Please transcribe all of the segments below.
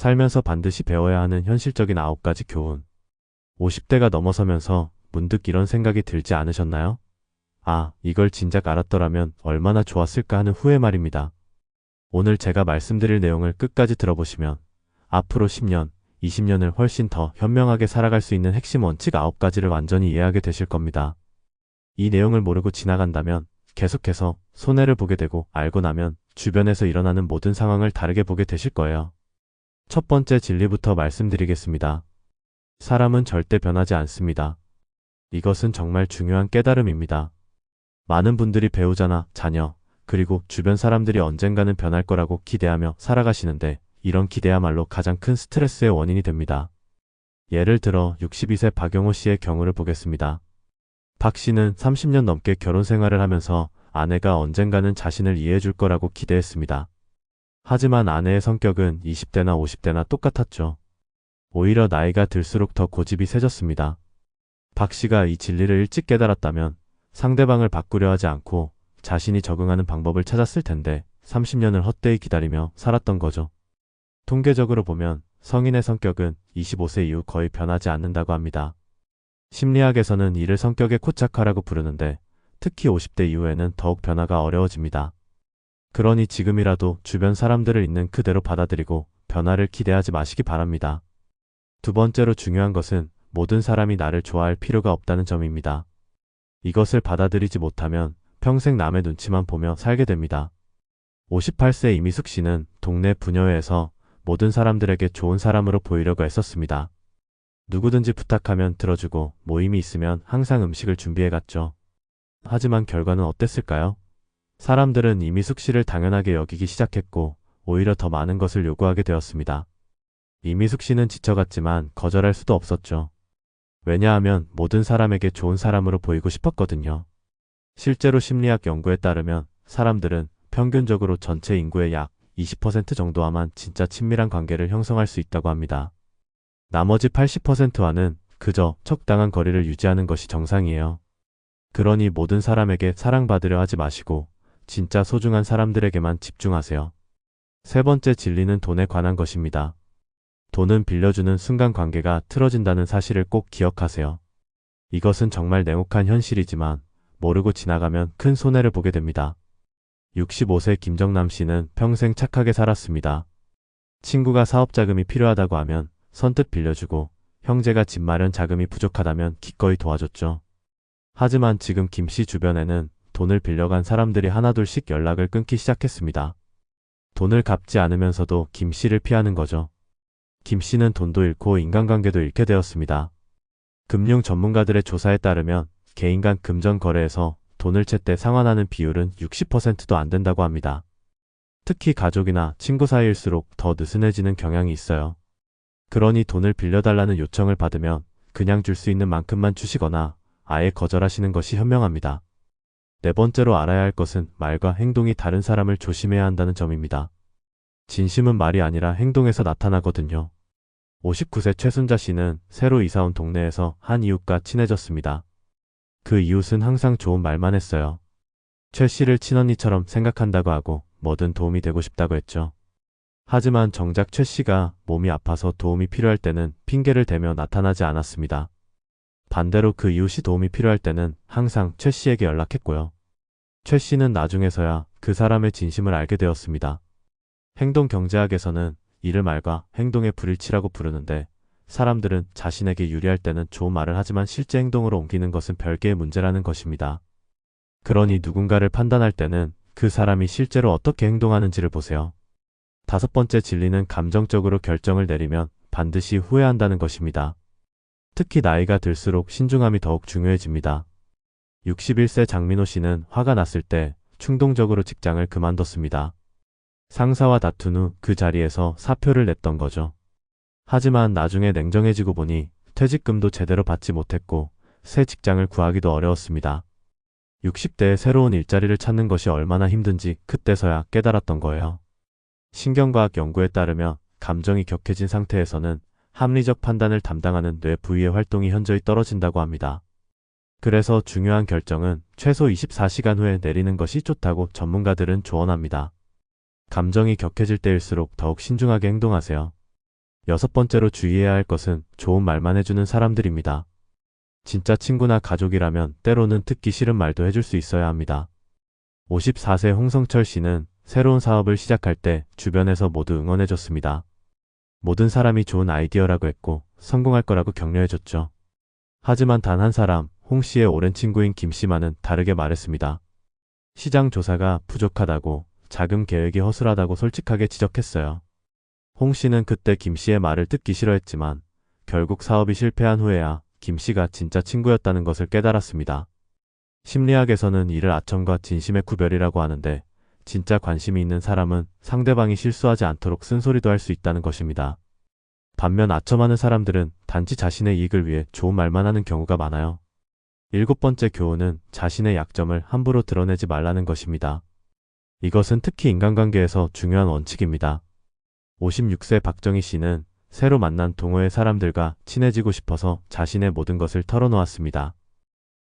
살면서 반드시 배워야 하는 현실적인 9가지 교훈. 50대가 넘어서면서 문득 이런 생각이 들지 않으셨나요? 아, 이걸 진작 알았더라면 얼마나 좋았을까 하는 후회 말입니다. 오늘 제가 말씀드릴 내용을 끝까지 들어보시면 앞으로 10년, 20년을 훨씬 더 현명하게 살아갈 수 있는 핵심 원칙 9가지를 완전히 이해하게 되실 겁니다. 이 내용을 모르고 지나간다면 계속해서 손해를 보게 되고 알고 나면 주변에서 일어나는 모든 상황을 다르게 보게 되실 거예요. 첫 번째 진리부터 말씀드리겠습니다. 사람은 절대 변하지 않습니다. 이것은 정말 중요한 깨달음입니다. 많은 분들이 배우자나 자녀, 그리고 주변 사람들이 언젠가는 변할 거라고 기대하며 살아가시는데 이런 기대야말로 가장 큰 스트레스의 원인이 됩니다. 예를 들어 62세 박영호 씨의 경우를 보겠습니다. 박 씨는 30년 넘게 결혼 생활을 하면서 아내가 언젠가는 자신을 이해해 줄 거라고 기대했습니다. 하지만 아내의 성격은 20대나 50대나 똑같았죠. 오히려 나이가 들수록 더 고집이 세졌습니다. 박 씨가 이 진리를 일찍 깨달았다면 상대방을 바꾸려 하지 않고 자신이 적응하는 방법을 찾았을 텐데 30년을 헛되이 기다리며 살았던 거죠. 통계적으로 보면 성인의 성격은 25세 이후 거의 변하지 않는다고 합니다. 심리학에서는 이를 성격의 코착화라고 부르는데 특히 50대 이후에는 더욱 변화가 어려워집니다. 그러니 지금이라도 주변 사람들을 있는 그대로 받아들이고 변화를 기대하지 마시기 바랍니다. 두 번째로 중요한 것은 모든 사람이 나를 좋아할 필요가 없다는 점입니다. 이것을 받아들이지 못하면 평생 남의 눈치만 보며 살게 됩니다. 58세 이미숙 씨는 동네 부녀회에서 모든 사람들에게 좋은 사람으로 보이려고 했었습니다. 누구든지 부탁하면 들어주고 모임이 있으면 항상 음식을 준비해 갔죠. 하지만 결과는 어땠을까요? 사람들은 이미 숙 씨를 당연하게 여기기 시작했고 오히려 더 많은 것을 요구하게 되었습니다. 이미숙 씨는 지쳐갔지만 거절할 수도 없었죠. 왜냐하면 모든 사람에게 좋은 사람으로 보이고 싶었거든요. 실제로 심리학 연구에 따르면 사람들은 평균적으로 전체 인구의 약 20% 정도와만 진짜 친밀한 관계를 형성할 수 있다고 합니다. 나머지 80%와는 그저 적당한 거리를 유지하는 것이 정상이에요. 그러니 모든 사람에게 사랑받으려 하지 마시고 진짜 소중한 사람들에게만 집중하세요. 세 번째 진리는 돈에 관한 것입니다. 돈은 빌려주는 순간 관계가 틀어진다는 사실을 꼭 기억하세요. 이것은 정말 냉혹한 현실이지만 모르고 지나가면 큰 손해를 보게 됩니다. 65세 김정남 씨는 평생 착하게 살았습니다. 친구가 사업 자금이 필요하다고 하면 선뜻 빌려주고 형제가 집 마련 자금이 부족하다면 기꺼이 도와줬죠. 하지만 지금 김 씨 주변에는 돈을 빌려간 사람들이 하나둘씩 연락을 끊기 시작했습니다. 돈을 갚지 않으면서도 김 씨를 피하는 거죠. 김 씨는 돈도 잃고 인간관계도 잃게 되었습니다. 금융 전문가들의 조사에 따르면 개인 간 금전 거래에서 돈을 제때 상환하는 비율은 60%도 안 된다고 합니다. 특히 가족이나 친구 사이일수록 더 느슨해지는 경향이 있어요. 그러니 돈을 빌려달라는 요청을 받으면 그냥 줄 수 있는 만큼만 주시거나 아예 거절하시는 것이 현명합니다. 네 번째로 알아야 할 것은 말과 행동이 다른 사람을 조심해야 한다는 점입니다. 진심은 말이 아니라 행동에서 나타나거든요. 59세 최순자 씨는 새로 이사 온 동네에서 한 이웃과 친해졌습니다. 그 이웃은 항상 좋은 말만 했어요. 최 씨를 친언니처럼 생각한다고 하고 뭐든 도움이 되고 싶다고 했죠. 하지만 정작 최 씨가 몸이 아파서 도움이 필요할 때는 핑계를 대며 나타나지 않았습니다. 반대로 그 이웃이 도움이 필요할 때는 항상 최 씨에게 연락했고요. 최 씨는 나중에서야 그 사람의 진심을 알게 되었습니다. 행동 경제학에서는 이를 말과 행동의 불일치라고 부르는데 사람들은 자신에게 유리할 때는 좋은 말을 하지만 실제 행동으로 옮기는 것은 별개의 문제라는 것입니다. 그러니 누군가를 판단할 때는 그 사람이 실제로 어떻게 행동하는지를 보세요. 다섯 번째 진리는 감정적으로 결정을 내리면 반드시 후회한다는 것입니다. 특히 나이가 들수록 신중함이 더욱 중요해집니다. 61세 장민호 씨는 화가 났을 때 충동적으로 직장을 그만뒀습니다. 상사와 다툰 후 그 자리에서 사표를 냈던 거죠. 하지만 나중에 냉정해지고 보니 퇴직금도 제대로 받지 못했고 새 직장을 구하기도 어려웠습니다. 60대에 새로운 일자리를 찾는 것이 얼마나 힘든지 그때서야 깨달았던 거예요. 신경과학 연구에 따르면 감정이 격해진 상태에서는 합리적 판단을 담당하는 뇌 부위의 활동이 현저히 떨어진다고 합니다. 그래서 중요한 결정은 최소 24시간 후에 내리는 것이 좋다고 전문가들은 조언합니다. 감정이 격해질 때일수록 더욱 신중하게 행동하세요. 여섯 번째로 주의해야 할 것은 좋은 말만 해주는 사람들입니다. 진짜 친구나 가족이라면 때로는 듣기 싫은 말도 해줄 수 있어야 합니다. 54세 홍성철 씨는 새로운 사업을 시작할 때 주변에서 모두 응원해줬습니다. 모든 사람이 좋은 아이디어라고 했고 성공할 거라고 격려해줬죠. 하지만 단 한 사람, 홍 씨의 오랜 친구인 김 씨만은 다르게 말했습니다. 시장 조사가 부족하다고 자금 계획이 허술하다고 솔직하게 지적했어요. 홍 씨는 그때 김 씨의 말을 듣기 싫어했지만 결국 사업이 실패한 후에야 김 씨가 진짜 친구였다는 것을 깨달았습니다. 심리학에서는 이를 아첨과 진심의 구별이라고 하는데 진짜 관심이 있는 사람은 상대방이 실수하지 않도록 쓴소리도 할 수 있다는 것입니다. 반면 아첨하는 사람들은 단지 자신의 이익을 위해 좋은 말만 하는 경우가 많아요. 일곱 번째 교훈은 자신의 약점을 함부로 드러내지 말라는 것입니다. 이것은 특히 인간관계에서 중요한 원칙입니다. 56세 박정희 씨는 새로 만난 동호회 사람들과 친해지고 싶어서 자신의 모든 것을 털어놓았습니다.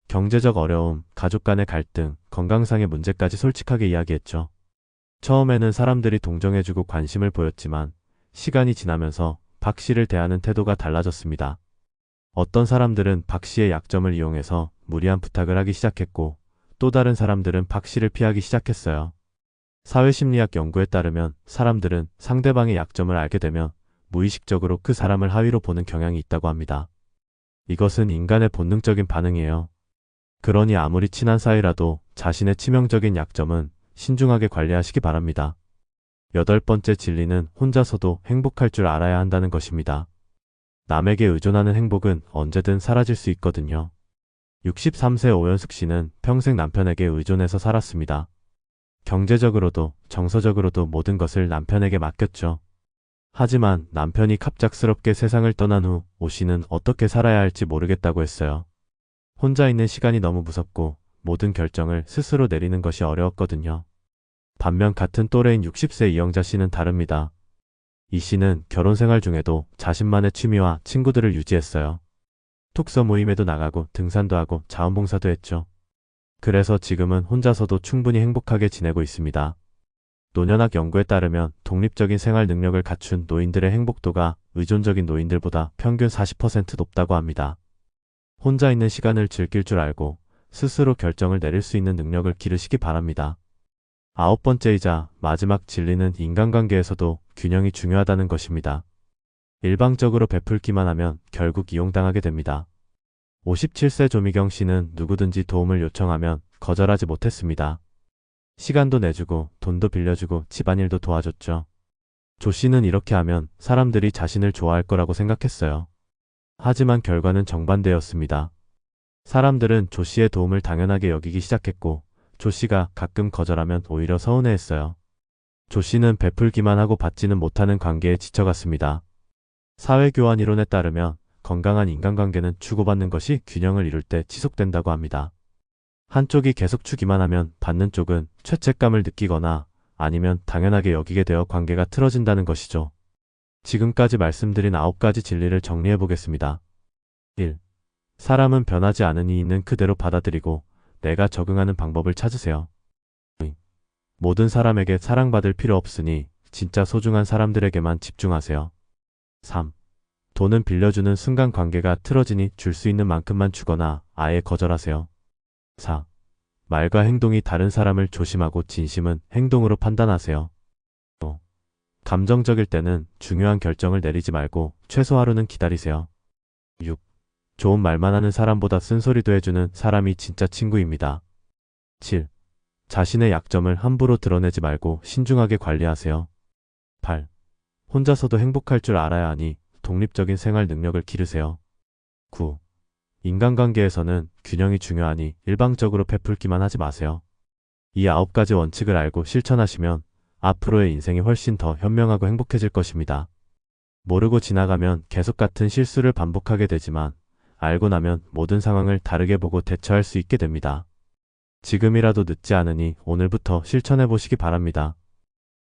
경제적 어려움, 가족 간의 갈등, 건강상의 문제까지 솔직하게 이야기했죠. 처음에는 사람들이 동정해주고 관심을 보였지만 시간이 지나면서 박 씨를 대하는 태도가 달라졌습니다. 어떤 사람들은 박 씨의 약점을 이용해서 무리한 부탁을 하기 시작했고 또 다른 사람들은 박 씨를 피하기 시작했어요. 사회심리학 연구에 따르면 사람들은 상대방의 약점을 알게 되면 무의식적으로 그 사람을 하위로 보는 경향이 있다고 합니다. 이것은 인간의 본능적인 반응이에요. 그러니 아무리 친한 사이라도 자신의 치명적인 약점은 신중하게 관리하시기 바랍니다. 여덟 번째 진리는 혼자서도 행복할 줄 알아야 한다는 것입니다. 남에게 의존하는 행복은 언제든 사라질 수 있거든요. 63세 오연숙 씨는 평생 남편에게 의존해서 살았습니다. 경제적으로도 정서적으로도 모든 것을 남편에게 맡겼죠. 하지만 남편이 갑작스럽게 세상을 떠난 후 오 씨는 어떻게 살아야 할지 모르겠다고 했어요. 혼자 있는 시간이 너무 무섭고 모든 결정을 스스로 내리는 것이 어려웠거든요. 반면 같은 또래인 60세 이영자 씨는 다릅니다. 이 씨는 결혼 생활 중에도 자신만의 취미와 친구들을 유지했어요. 톡서 모임에도 나가고 등산도 하고 자원봉사도 했죠. 그래서 지금은 혼자서도 충분히 행복하게 지내고 있습니다. 노년학 연구에 따르면 독립적인 생활 능력을 갖춘 노인들의 행복도가 의존적인 노인들보다 평균 40% 높다고 합니다. 혼자 있는 시간을 즐길 줄 알고 스스로 결정을 내릴 수 있는 능력을 기르시기 바랍니다. 아홉 번째이자 마지막 진리는 인간관계에서도 균형이 중요하다는 것입니다. 일방적으로 베풀기만 하면 결국 이용당하게 됩니다. 57세 조미경 씨는 누구든지 도움을 요청하면 거절하지 못했습니다. 시간도 내주고 돈도 빌려주고 집안일도 도와줬죠. 조 씨는 이렇게 하면 사람들이 자신을 좋아할 거라고 생각했어요. 하지만 결과는 정반대였습니다. 사람들은 조 씨의 도움을 당연하게 여기기 시작했고 조 씨가 가끔 거절하면 오히려 서운해했어요. 조 씨는 베풀기만 하고 받지는 못하는 관계에 지쳐갔습니다. 사회교환 이론에 따르면 건강한 인간관계는 주고받는 것이 균형을 이룰 때 지속된다고 합니다. 한쪽이 계속 주기만 하면 받는 쪽은 죄책감을 느끼거나 아니면 당연하게 여기게 되어 관계가 틀어진다는 것이죠. 지금까지 말씀드린 9가지 진리를 정리해 보겠습니다. 1. 사람은 변하지 않으니 있는 그대로 받아들이고 내가 적응하는 방법을 찾으세요. 2. 모든 사람에게 사랑받을 필요 없으니 진짜 소중한 사람들에게만 집중하세요. 3. 돈은 빌려주는 순간 관계가 틀어지니 줄 수 있는 만큼만 주거나 아예 거절하세요. 4. 말과 행동이 다른 사람을 조심하고 진심은 행동으로 판단하세요. 5. 감정적일 때는 중요한 결정을 내리지 말고 최소 하루는 기다리세요. 6. 좋은 말만 하는 사람보다 쓴소리도 해주는 사람이 진짜 친구입니다. 7. 자신의 약점을 함부로 드러내지 말고 신중하게 관리하세요. 8. 혼자서도 행복할 줄 알아야 하니 독립적인 생활 능력을 기르세요. 9. 인간관계에서는 균형이 중요하니 일방적으로 베풀기만 하지 마세요. 이 아홉 가지 원칙을 알고 실천하시면 앞으로의 인생이 훨씬 더 현명하고 행복해질 것입니다. 모르고 지나가면 계속 같은 실수를 반복하게 되지만 알고 나면 모든 상황을 다르게 보고 대처할 수 있게 됩니다. 지금이라도 늦지 않으니 오늘부터 실천해 보시기 바랍니다.